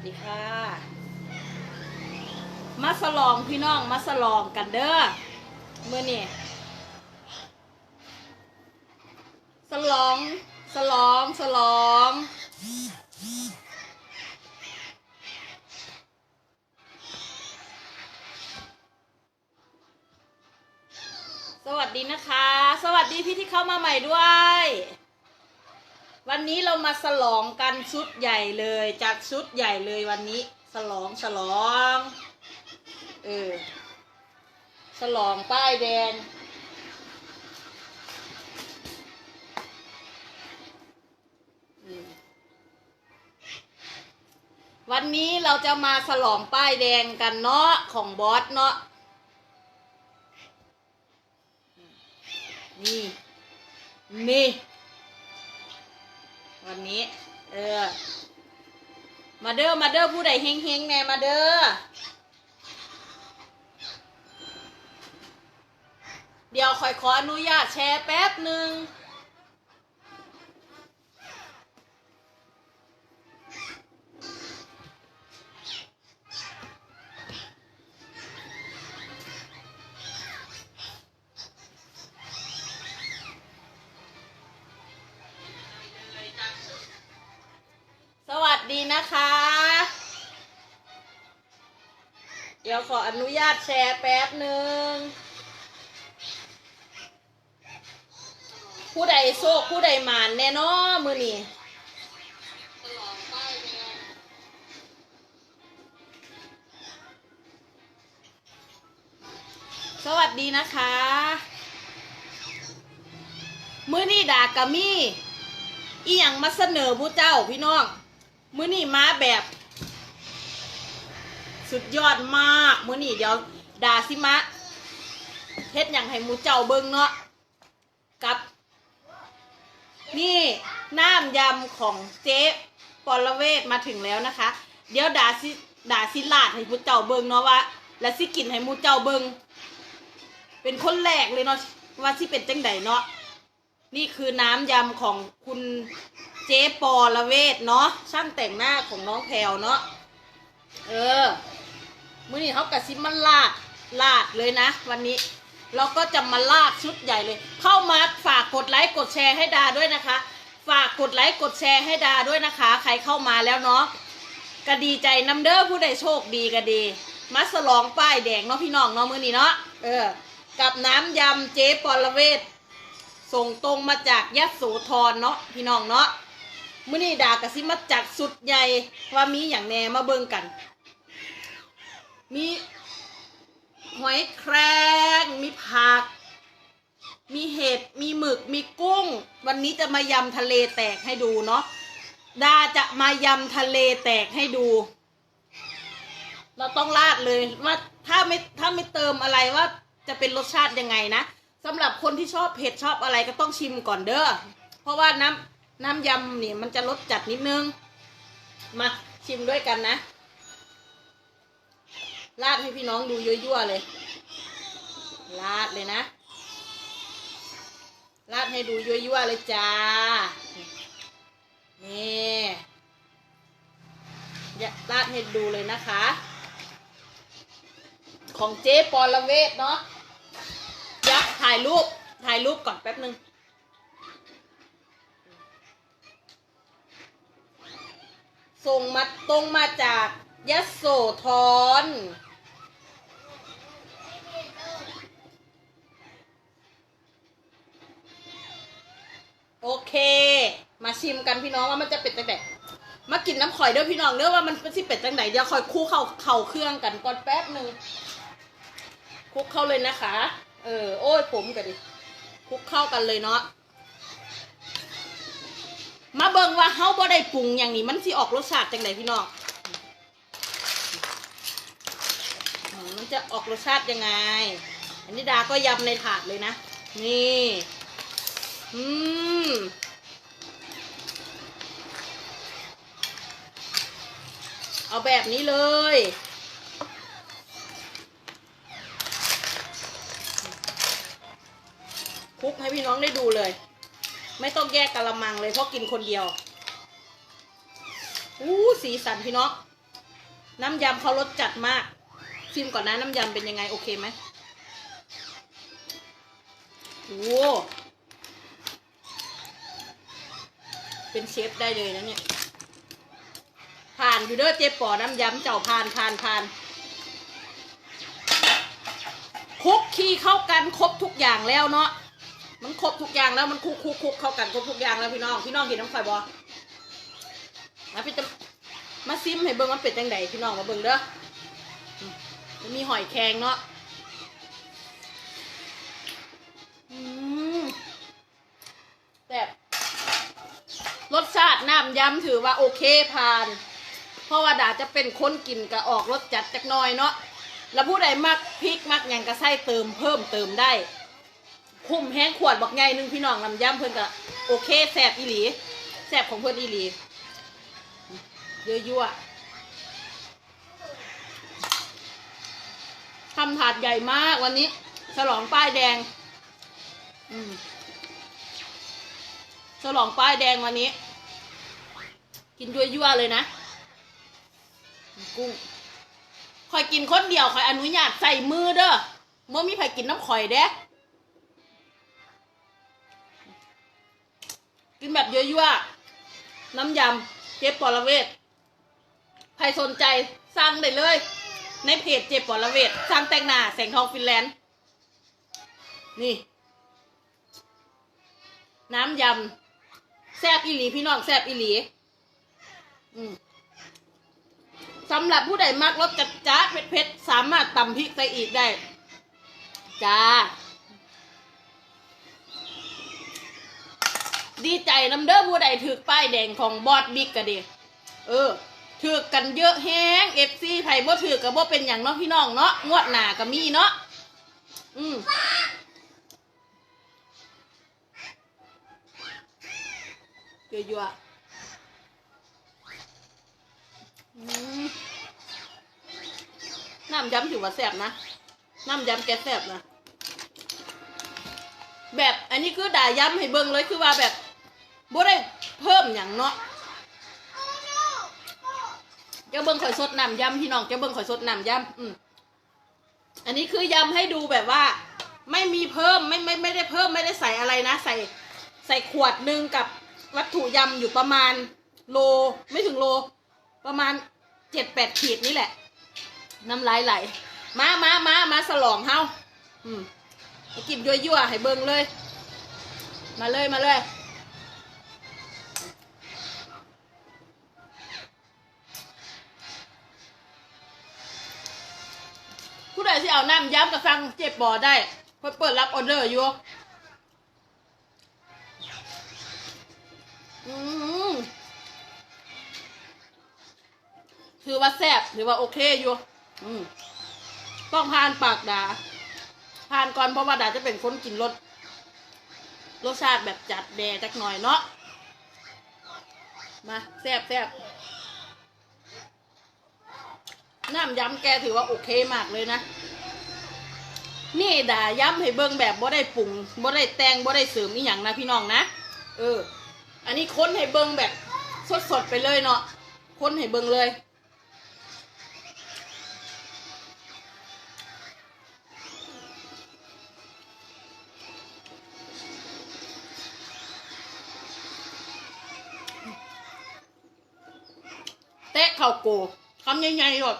สดีค่ะ มาสลองพี่น้องมาสลองกันเด้อเมื่อนี่สลอง สลอง สลองสวัสดีนะคะ สวัสดีพี่ที่เข้ามาใหม่ด้วย วันนี้เรามาสลองกันชุดใหญ่เลยจัดชุดใหญ่เลยวันนี้สลองฉลองเออฉลองป้ายแดงวันนี้เราจะมาฉลองป้ายแดงกันเนาะของบอสเนาะนี่ นี่ นี้ เออ มาเด้อมาเด้อผู้ใดเฮงเฮงแน่มาเด้อเดี๋ยวคอยขออนุญาตแชร์แป๊บหนึ่ง นะคะ เดี๋ยวขออนุญาตแชร์แป๊บหนึ่งผู้ใดโชคผู้ใดหมานแน่นอมือนี่สวัสดีนะคะ มือนี่ดากะมี่อีหยังมาเสนอผู้เจ้าพี่น้อง มื้อนี่มาแบบ สุดยอดมาก มื้อนี่เดี๋ยวดาซิมะเฮ็ดหยังให้หมูเจ้าเบิ่งเนาะกับ นี่น้ำยำของเจ๊ปรเวศมาถึงแล้วนะคะ เดี๋ยวดาซิดาซิลาดให้หมูเจ้าเบิ่งเนาะว่า และสิกินให้หมูเจ้าเบิ่งเป็นคนแรกเลยเนาะว่าสิเป็นจังไดเนาะนี่คือน้ำยำของคุณ เจ๊ปอละเวทเนาะช่างแต่งหน้าของน้องแพลวเนาะเออมื่อนี้เขากระซิบมันลาดลาดเลยนะ วันนี้เราก็จะมาลาดชุดใหญ่เลย เข้ามาฝากกดไลค์กดแชร์ให้ดาด้วยนะคะ ฝากกดไลค์กดแชร์ให้ดาด้วยนะคะ ใครเข้ามาแล้วเนาะก็ดีใจน้ำเด้อผู้ใดโชคดีก็ดีมาสลองป้ายแดงเนาะพี่น้องเนาะมื้อนี้เนาะเออ กับน้ำยำเจ๊ปอละเวทส่งตรงมาจากยะโสธรเนาะพี่น้องเนาะ มื้อนี้ดากะสิมาจัดสุดใหญ่ว่ามีอย่างแหน่มาเบิ่งกัน มีหอยแครงมีผัก มีเห็ด มีหมึก มีกุ้ง วันนี้จะมายำทะเลแตกให้ดูเนาะ ดาจะมายำทะเลแตกให้ดู เราต้องราดเลยว่าถ้าไม่ถ้าไม่เติมอะไรว่าจะเป็นรสชาติยังไงนะสำหรับคนที่ชอบเผ็ดชอบอะไรก็ต้องชิมก่อนเด้อ เพราะว่าน้ำ น้ำยำนี่มันจะรสจัดนิดนึง มาชิมด้วยกันนะ ราดให้พี่น้องดูยั่วๆเลย ราดเลยนะ ราดให้ดูยั่วๆเลยจ้า นี่อย่าราดให้ดูเลยนะคะ ของเจ๊ปอลเวทเนาะยักถ่ายรูป ถ่ายรูปก่อนแป๊บนึง ส่งมาตรงมาจากยะโสธรโอเค มาชิมกันพี่น้องว่ามันจะเป็นจังไดมากินน้ำข่อยเด้อพี่น้องเด้อว่ามันเป็นสิเป็ดจังไดเดี๋ยวคอยคู่เข้าเข่าเครื่องกันก่อนแป๊บหนึ่งคุกเข้าเลยนะคะ เออ โอ้ยผมกันดิคุกเข้ากันเลยเนาะ มาเบิ่งว่าเฮาบ่ได้ปรุงอย่างนี้มันสิออกรสชาติจังไดพี่น้องมันจะออกรสชาติยังไง อันนี้ดาก็ยำในถาดเลยนะ นี่ อืมเอาแบบนี้เลยคลุกให้พี่น้องได้ดูเลย ไม่ต้องแยกกะละมังเลยเพราะกินคนเดียวอู้สีสันพี่น้องน้ำยำเขารสจัดมาก ชิมก่อนนะน้ำยำเป็นยังไงโอเคไหมโอ้เป็นเชฟได้เลยนะเนี่ยผ่านอยู่เด้อเจ๊ปอน้ำยำเจ้าผ่านผ่านผ่านคลุกคีเข้ากันครบทุกอย่างแล้วเนาะ มันครบทุกอย่างแล้วมันคลุกคลุกคลุกเข้ากันครบทุกอย่างแล้วพี่น้อง พี่น้องกินน้ำไฟบอมาพี่จะมาซิมให้เบิ่งมันเป็นจังไดพี่น้องมาเบิ่งเด้อมันมีหอยแครงเนาะแบบรสชาติน้ำยำถือว่าโอเคผ่าน เพราะว่าดาจะเป็นคนกินก็ออกรสจัดจักน่อยเนาะแล้วผู้ใดมักพริกมักยังก็ใส่เติมเพิ่มเติมได้ คุ้มแห้งขวดบักใหญ่หนึงพี่น้องลำย่ำเพิ่อนก็โอเคแซ่บอีหลีแซ่บของเพิ่อนอีหลีเยอะยั่วทำถาดใหญ่มากวันนี้ ฉลองป้ายแดง อืมฉลองป้ายแดงวันนี้ กินยั่วยั่วๆเลยนะ กุ้งคอยกินคนเดียวคอยอนุญาตใส่มือเด้อเมื่อมีใครกินน้ำข่อยเด้ ยอะๆน้ำยำเจ็บปอระเวทใครสนใจสั่งได้เลย ในเพจเจ็บปอระเวทสั่งแต่งหน้าแสงทองฟินแลนด์นี่ น้ำยำแซบอีหลีพี่น้องแซบอีหลีสำหรับผู้ใดมักรสจัดจ้าดเผ็ดๆสามารถตำพริกใส่อีกได้ จ้า ดีใจน้ำเด้อผู้ใดถือป้ายแดงของบอดบิ๊กกันดิเออถือกันเยอะแฮงเอฟซีไผ่บ่ถือกับบ่เป็นอย่างเนาะพี่น้องเนาะงวดหนาก็มีเนาะอืมเยอะๆน้ำยำถือว่าแซ่บนะ น้ำยำแกแซ่บนะ แบบอันนี้คือด่าย้ำให้เบิ่งเลยคือว่าแบบ บ่ได้เพิ่มอย่างเนาะจ้าเบิ่งข่อยสดน้ำยำพี่น้องจ้าเบิ่งข่อยสดน้ำยำอืมอันนี้คือยำให้ดูแบบว่า ไม่มีเพิ่มไม่ไม่ไม่ได้เพิ่มไม่ได้ใส่อะไรนะ ใส่ใส่ขวดหนึ่งกับวัตถุยำอยู่ประมาณ โลไม่ถึงโล ประมาณเจ็ดแปดขีดนี่แหละ น้ำลายไหลมามามามาสลองเฮาอืมกินยั่วๆให้เบิ่งเลย มาเลยมาเลย ผู้ใดที่เอาน้ำย้ำกับฟังเจ็บบ่อได้เพื่อเปิดรับออเดอร์อยู่อืมถือว่าแซ่บถือว่าโอเคอยู่ต้องผ่านปากดาผ่านก่อนเพราะว่าดาจะเป็นคนกินรสรสชาติแบบจัดแดจักหน่อยเนาะมาแซ่บแซ่บ น้ำยำแกถือว่าโอเคมากเลยนะ นี่ด่าย้ำให้เบิ่งแบบบ่ได้ปรุงบ่ได้แตงบ่ได้เสริมอีหยังนะพี่น้องนะ เออ อันนี้ค้นให้เบิ่งแบบสดๆไปเลยเนาะ ค้นให้เบิ่งเลยเตะเข่าโกคำใหญ่ๆหมด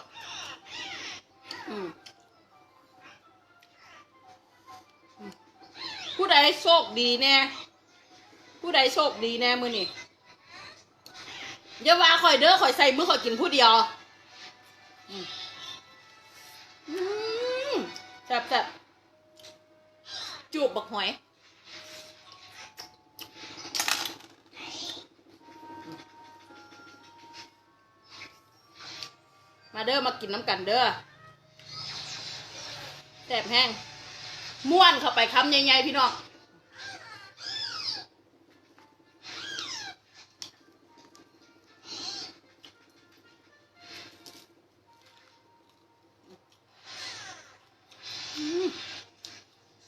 ผู้ใดโชคดีแน่ผู้ใดโชคดีแน่มือนี่อย่าว่าข่อยเด้อข่อยใส่มือข่อยกินผู้เดียวแซ่บแซ่บจูบบักหอยมาเด้อมากินน้ำกันเด้อ แซ่บแห้งม้วนเข้าไปคำใหญ่ๆพี่น้อง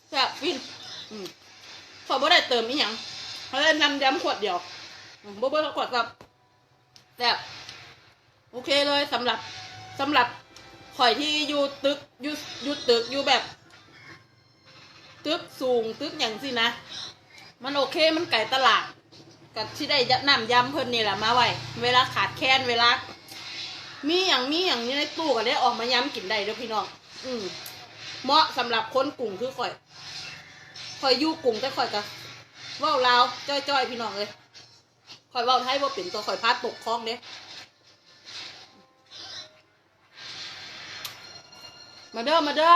แซ่บฟินขอบ่ได้เติมอีหยังเขาได้นำยำขวดเดียวบ่เบิ่ขวดกับแซ่บโอเคเลยสำหรับสำหรับ ข่อยที่อยู่ตึกอยู่อยู่ตึกอยู่แบบ ตึกสูงตึกอย่างสินะ มันโอเคมันไก่ตลาดกับที่ได้ยะน้ำยำเพิ่นนี่แหละมาไว้เวลาขาดแคลนเวลา มีอย่างมีอย่างนี้ในตู้ก็ได้ออกมาย้ำกินได้เด้อพี่น้องอืมเหมาะสำหรับคนกลุ่มคือข่อย ข่อยอยู่กลุ่มแต่ข่อยก็เว้าลาวจ้อยๆพี่น้องเลยข่อยว้าไทยว่าเป็นตัวข่อยพาดตกคลองเด้ มาเด้อ มาเด้อ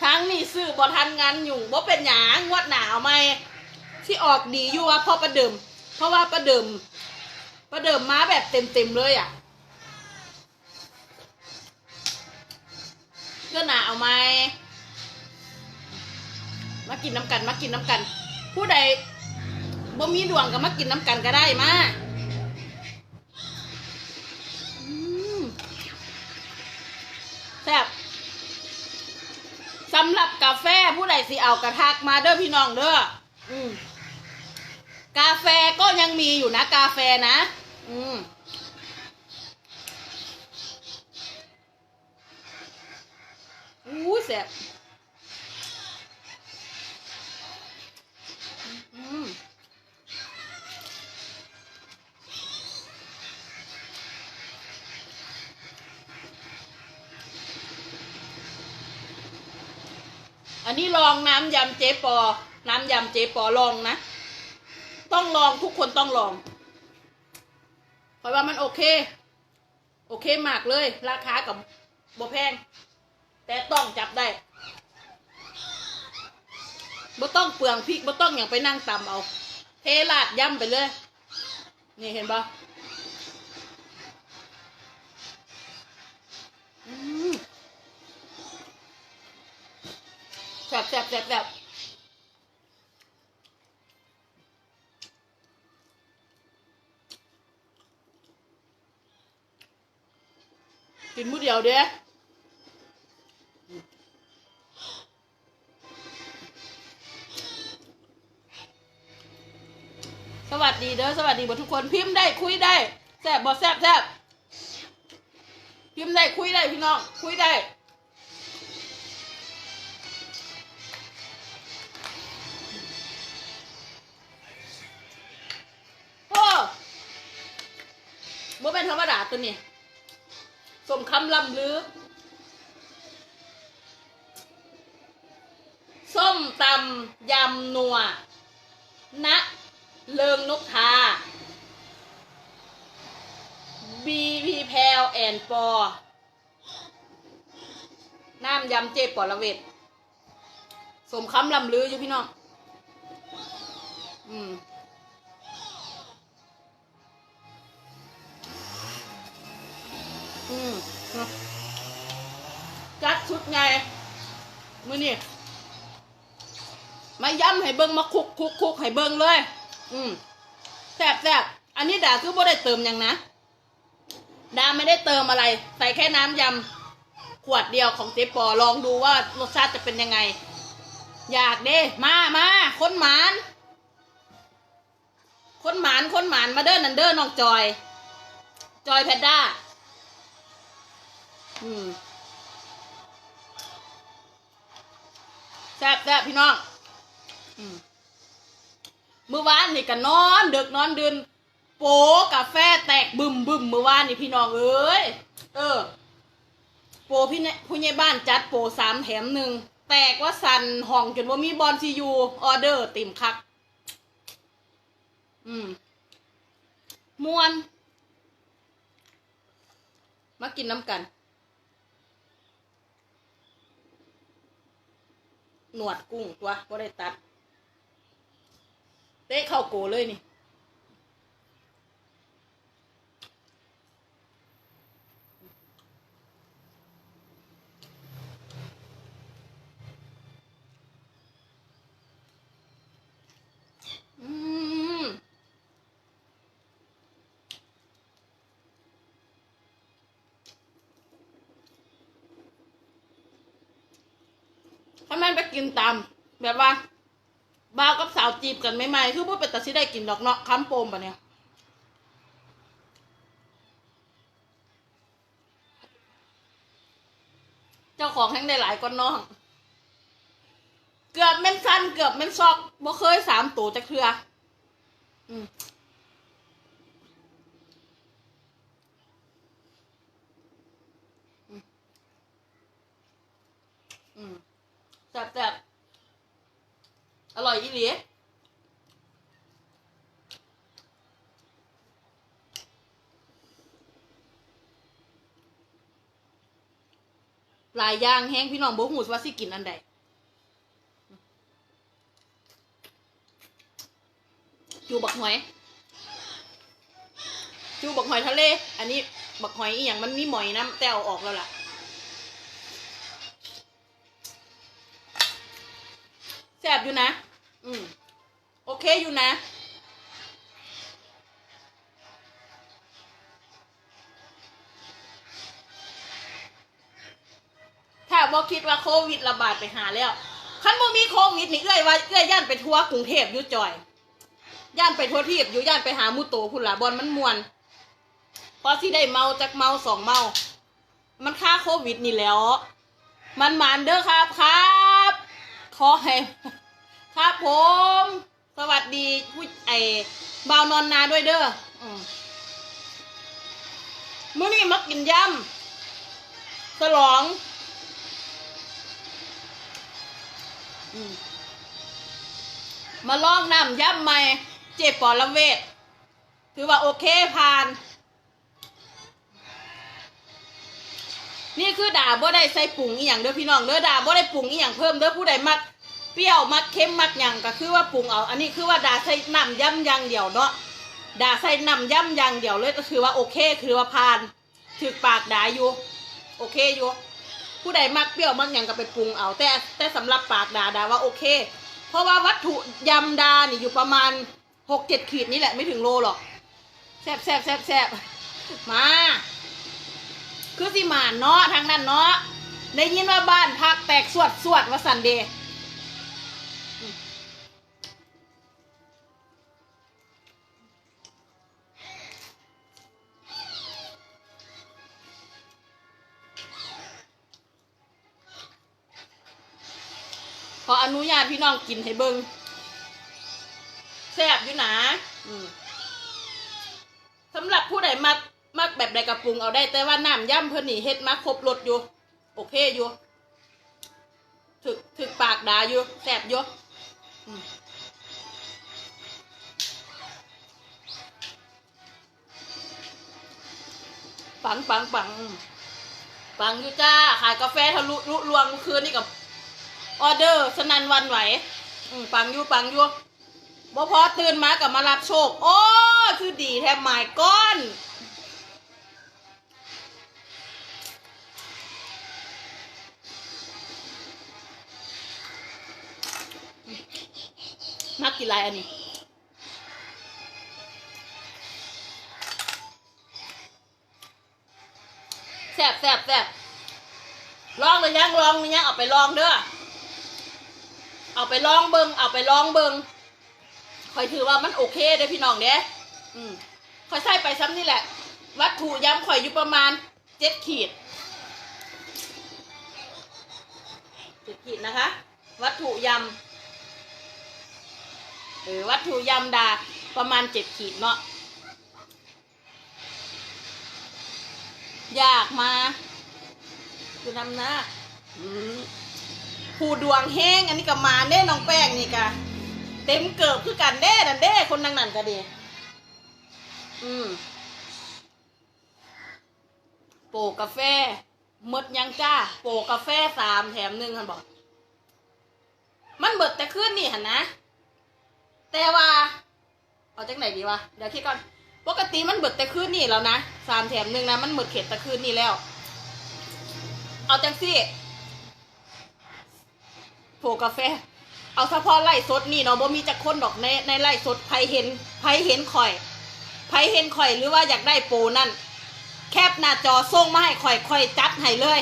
ครั้งนี้ซื้อบอทันงานอยู่ว่าเป็นหยางวดหนาวไหมที่ออกดีอยู่ว่าพราะประเดิม เพราะว่าประเดิม ประเดิมมาแบบเต็มๆเลยอะเพื่อหนาเอาไหมมากินน้ำกัน มากินน้ำกัน ผู้ใดบ่มีดวงก็มากินน้ำกันก็ได้มา ซ่บสำหรับกาแฟผู้ใดสิเอากระทักมาเด้อพี่น้องเด้ออืมกาแฟก็ยังมีอยู่นะกาแฟนะ อืมอู้แสบ ลองน้ำยำเจ๊ปอ น้ำยำเจ๊ปอลองนะ ต้องลองทุกคนต้องลองเพราะว่ามันโอเค โอเคมากเลย ราคากับบ่แพง แต่ต้องจับได้บ่ต้องเปลืองพริกบ่ต้องอย่างไปนั่งตำเอา เทลาดย่ำไปเลย นี่เห็นปะ แซ่บแซ่บแซ่บแซ่บกินมื้อเดียวเด้สวัสดีเด้อสวัสดีหมดทุกคนพิมพ์ได้คุยได้แซบบ่แซบแซบพิมพ์ได้คุยได้พี่น้องคุยได้ ตัวนี้สมคำลำลือส้มตำยำนัวณเลิงนกทาบีพีแพลแอนปอ น้ำยำเจ๊ปอละเวทสมคำลำลืออยู่พี่น้อง อืม จัดชุดไงมือนี่มาย้ำให้เบิ้งมาคุกคุกคุกให้เบิ้งเลย อืมแซ่บแซ่บอันนี้ดาคือบ่ได้เติมยังนะดาไม่ได้เติมอะไร ใส่แค่น้ำยำขวดเดียวของเจ๊ปอลองดูว่ารสชาติจะเป็นยังไง อยากเด้มามาคนหมานคนหมานคนหมานมาเด้อนันเด้อน้องจอย จอยแพนด้า อืม แซ่บแซ่บพี่น้องเมื่อวานนี่ก็นอนดึกนอนเดืนโปกาแฟแตกบึมบึมเมื่อวานนี่พี่น้องเอ้ยเออ โปพี่เนี่ยผู้ใหญ่บ้านจัดโปสามแถมหนึ่งแตกว่าสันห้องจนว่ามีบอลซียูออเดอร์ติ่มคัก อืมมวน มากินน้ำกัน หนวดกุ้งตัวไม่ได้ตัด เตะเข้าโกเลยนี่ กินตามแบบว่าบ่าวกับสาวจีบกันใหม่ๆคือบ่เป็นตาสิได้กินดอกเนาะค้ำโปมปะเนี่ยเจ้าของแห้งได้หลายก้อนน้อง เกือบเม่นสั้นเกือบเม่นซอกบ่เคยสามตัวจะเคลือ อืม แซ่บแซ่บอร่อยอีหลีหลายอย่างแห้งพี่น้องบ่หูว่าสิกินอันใดจูบักหอย จูบักหอยทะเล อันนี้บักหอยอีหยังมันมีหมอยน้ำแต่เอาออกแล้วล่ะ แซบอยู่นะ อืม โอเคอยู่นะ ถ้าบอคิดว่าโควิดระบาดไปหาแล้วคันบ่มีโควิดนี่เอื้อยว่าเอื้อยย่านไปทัวร์กรุงเทพอยู่จอย ย่านไปทั่วทีบอยู่ย่านไปหามูโตพุ่นละบอลมันมวนพราะที่ได้เมาจากเมาสองเมา มันค่าโควิดนี่แล้ว มันหมานเด้อครับครับ ขอให้ครับผม สวัสดีผู้ไอ้บ่าวนอนนาด้วยเด้ออืมมื้อนี้มากินยำฉลองมาลองน้ำย่ำใหม่ เจ็บปอดละเวท ถือว่าโอเคผ่าน นี่คือด่าบ่ได้ใส่ปรุงอีหยังเด้อพี่น้องเด้อด่าบ่ได้ปรุงอีหยังเพิ่มเด้อผู้ใดมักเปรี้ยวมักเค็มมักหยังก็คือว่าปรุงเอา อันนี้คือว่าด่าใส่น้ำย่ำย่างเดียวเนาะด่าใส่น้ำย่ำย่างเดียวเลยก็คือว่าโอเค คือว่าผ่านถึกปากด่าอยู่โอเคอยู่ผู้ใดมักเปรี้ยวมักหยังก็ไปปรุงเอา แต่แต่สำหรับปากด่าด่าว่าโอเค เพราะว่าวัตถุยำดานี่อยู่ประมาณหกเจ็ดขีดนี่แหละไม่ถึงโลหรอกแซบแซบแซบแซบมา คือสิมาเนาะทางนั้นเนาะได้ยินว่าบ้านพักแตกสวดสวดว่าสันเดย์ขออนุญาตพี่น้องกินให้เบิงแซ่บอยู่นะสำหรับผู้ใดมัก มักแบบใดกระปรุงเอาได้แต่ว่าน้ำย่ำเพิ่นนี่เฮ็ดมาครบรสอยู่ โอเคอยู่ถึกถึกปากดาอยู่แซ่บอยู่อืมปังปังปังปังอยู่จ้า ขายกาแฟทะลุลุลวงเมื่อคืนนี่กับออเดอร์สนันวันไหวปังอยู่ปังอยู่บ่พอตื่นมากับมารับโชค โอ้ คือดีแทบหมายก้อน กกี่ลายอันนี้แซ่บแซ่บแซ่บลองเลยยังลองเลยยังเอาไปลองเด้อเอาไปลองเบิงเอาไปลองเบิงคอยถือว่ามันโอเคเด้พี่น้องเด้อืมคอยใส่ไปซ้ำนี่แหละ วัตถุย้ำข่อยอยู่ประมาณเจ็ดขีดเจ็ดขีดนะคะ วัตถุยำ หรือวัตถุยำดาประมาณเจ็ดขีดเนาะอยากมาคือนำหน้าผู้ดวงแห้งอันนี้ก็มาเด้น้องแป้งนี่กะเต็มเกิบคือกันเด้ดันเด้คนนังนั่นก็ดีอืมโปกกาแฟหมดยังจ้า โปกกาแฟสามแถมหนึ่งคันบอก มันเบิดแต่ขึ้นนี่หันนะ แต่ว่า เอาจากไหนดีวะ เดี๋ยวคิดก่อน ปกติมันเบิดแต่ขึ้นนี่แล้วนะสามแถมหนึ่งนะ มันหมดเขตแต่ขึ้นนี่แล้ว เอาจังสิโผกาแฟ เอาเฉพาะไล่สดนี่เนาะบ่มีจักคนดอกในในไล่สดไผเห็นไผเห็นข่อยไผเห็นข่อยหรือว่าอยากได้โปรนั่น แคปหน้าจอส่งมาให้ข่อยข่อยจัดให้เลย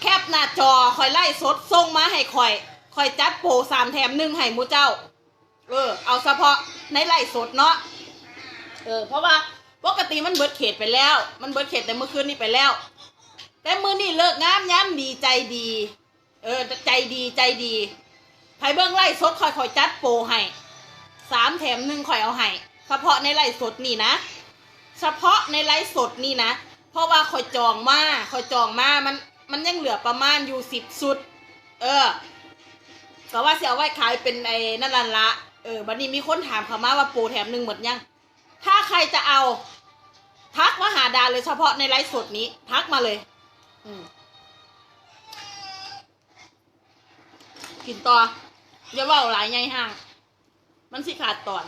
แคปหน้าจอข่อยไล่สดส่งมาให้ข่อยข่อยจัดโปรสามแถมหนึ่งให้หมูเจ้า เออ เอาเฉพาะในไล่สดเนาะ เออ เพราะว่าปกติมันเบิดเขตไปแล้ว มันเบิดเขตแต่เมื่อคืนนี้ไปแล้ว แต่มือนี่เลิกงามย้ำดีใจดี เออ ใจดีใจดีไผเบิ้งไล่สดคอยคอยๆจัดโปรให้สามแถมหนึ่งคอยเอาให้เฉพาะในไล่สดนี่นะ เฉพาะในไลฟ์สดนี่นะ เพราะว่าคอยจองมาคอยจองมา มัน มันยังเหลือประมาณอยู่สิบสุด เออก็ว่าเสียไว้ขายเป็นไอ้นั่นละ เออบัดนี้มีคนถามเขามาว่าปูแถมหนึ่งหมดยัง ถ้าใครจะเอา ทักมาหาดาเลยเฉพาะในไลฟ์สดนี้ ทักมาเลย อืมกินต่ออย่าเว่าหลายไงห่าง มันสิขาดตอน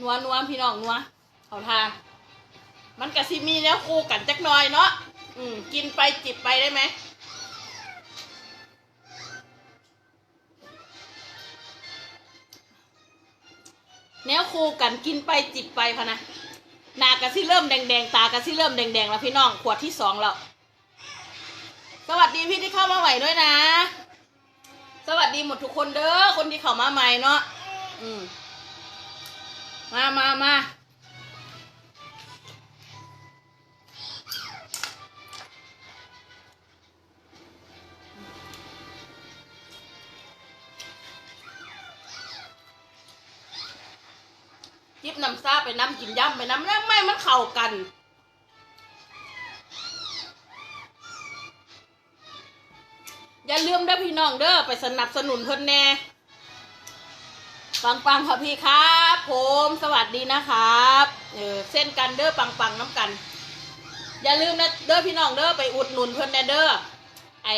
นัวนัวพี่น้องนัวเขาทา มันกะซิมีแล้วคู่กันจักหน่อยเนาะอืมกินไปจิบไปได้ไหมแนวคู่กันกินไปจิบไปพะนะหนากะซิเริ่มแดงๆตากะซิเริ่มแดงๆแล้วพี่น้องขวดที่สองแล้วสวัสดีพี่ที่เข้ามาใหม่ด้วยนะ สวัสดีหมดทุกคนเด้อคนที่เข้ามาใหม่เนาะอืม มามามายิบน้ำซาไปน้ำกินย่ำไปน้ำแล้วไม่มันเข้ากันอย่าลืมเด้อพี่น้องเด้อไปสนับสนุนเพิ่นแน่ ปังปังค่ะพี่ครับผมสวัสดีนะครับเออเส้นกันเด้อปังปังน้ำกัน อย่าลืมนะเด้อพี่น้องเด้อไปอุดหนุนเพิ่นแน่เด้อไอ้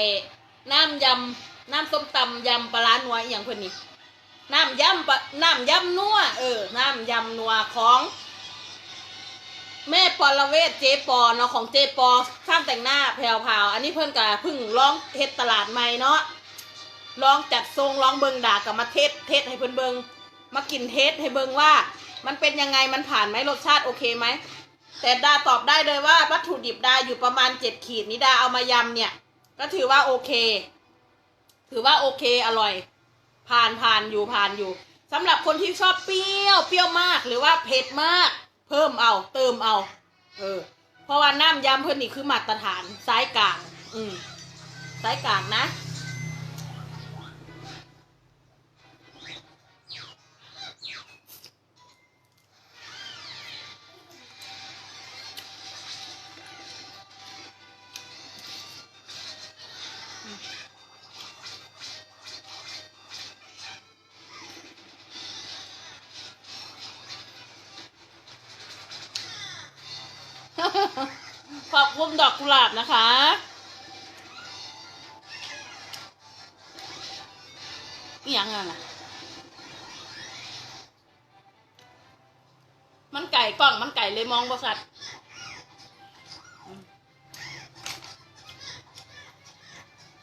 น้ำยำน้ำส้มตำยำปลาร้านัวอย่างเพิ่อนนี่น้ำยำปลาน้ำยำนัวเออน้ำยำนัวของ แม่ปอลเวทเจปอเนาะของเจปอข้างแต่งหน้าแพรวพาวอันนี้เพิ่อนก็เพิ่งร้องเทศตลาดใหม่เนาะ ลองจัดทรงลองเบิงด่ากับมาเทศเทศให้เพิ่นเบิงมากินเทสให้เบิงว่า มันเป็นยังไงมันผ่านไหมรสชาติโอเคไหมแต่ดาตอบได้เลยว่าวัตถุดิบดาอยู่ประมาณเจ็ดขีดนี้ดาเอามายำเนี่ย ก็ถือว่าโอเค ถือว่าโอเคอร่อย ผ่านผ่านอยู่ผ่านอยู่สำหรับคนที่ชอบเปรี้ยวเปรี้ยวมากหรือว่าเผ็ดมาก เพิ่มเอาเติมเอา เออ เพราะว่าน้ำยำเพิ่นนี่คือมาตรฐานซ้ายกลาง อืมซ้ายกลางนะ ขอบคุณดอกกุหลาบนะคะอหย่างนั้นน่ะ มันไก่กล้องมันไก่เลยมองบริษัท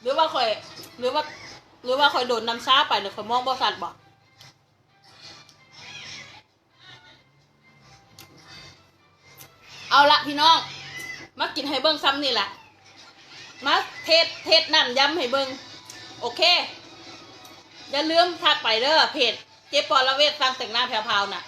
หรือว่าคอย หรือว่า หรือว่าคอยโดนน้ำซาไปหรือคอยมองบริษัทบอก เอาละพี่น้อง มากินให้เบิ้งซ้ำนี่แหละมาเทศเทศนั่นย้ำให้เบิ้งโอเค อย่าลืมทักไปเด้อเพจเจ๊ปอละเวทสร้างแต่งหน้าแพรวๆน่ะ